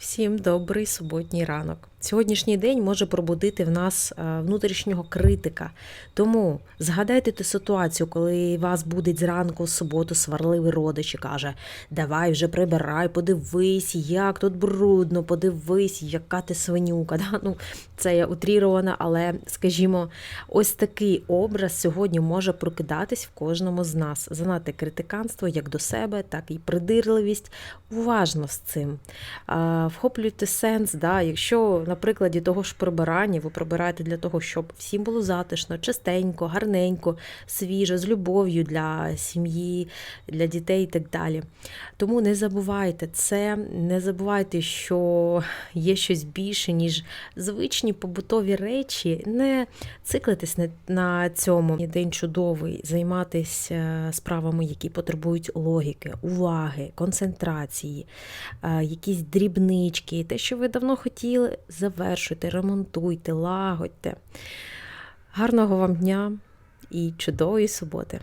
Всім добрий суботній ранок. Сьогоднішній день може пробудити в нас е, внутрішнього критика. Тому згадайте ту ситуацію, коли вас будить зранку в суботу сварливий родич і каже: Давай вже прибирай, подивись, як тут брудно, подивись, яка ти свинюка. Да? Ну, це я утрірована, але скажімо, ось такий образ сьогодні може прокидатись в кожному з нас. Занадто критиканство як до себе, так і придирливість. Уважно з цим. Вхоплюйте сенс, да, якщо на прикладі того ж прибирання ви прибираєте для того, щоб всім було затишно, чистенько, гарненько, свіже, з любов'ю для сім'ї, для дітей і так далі. Тому не забувайте це, не забувайте, що є щось більше, ніж звичні побутові речі. Не циклитесь на, цьому. День чудовий, займатися справами, які потребують логіки, уваги, концентрації, е, якісь дрібнички, те, що ви давно хотіли, завершуйте, ремонтуйте, лагодьте. Гарного вам дня і чудової суботи!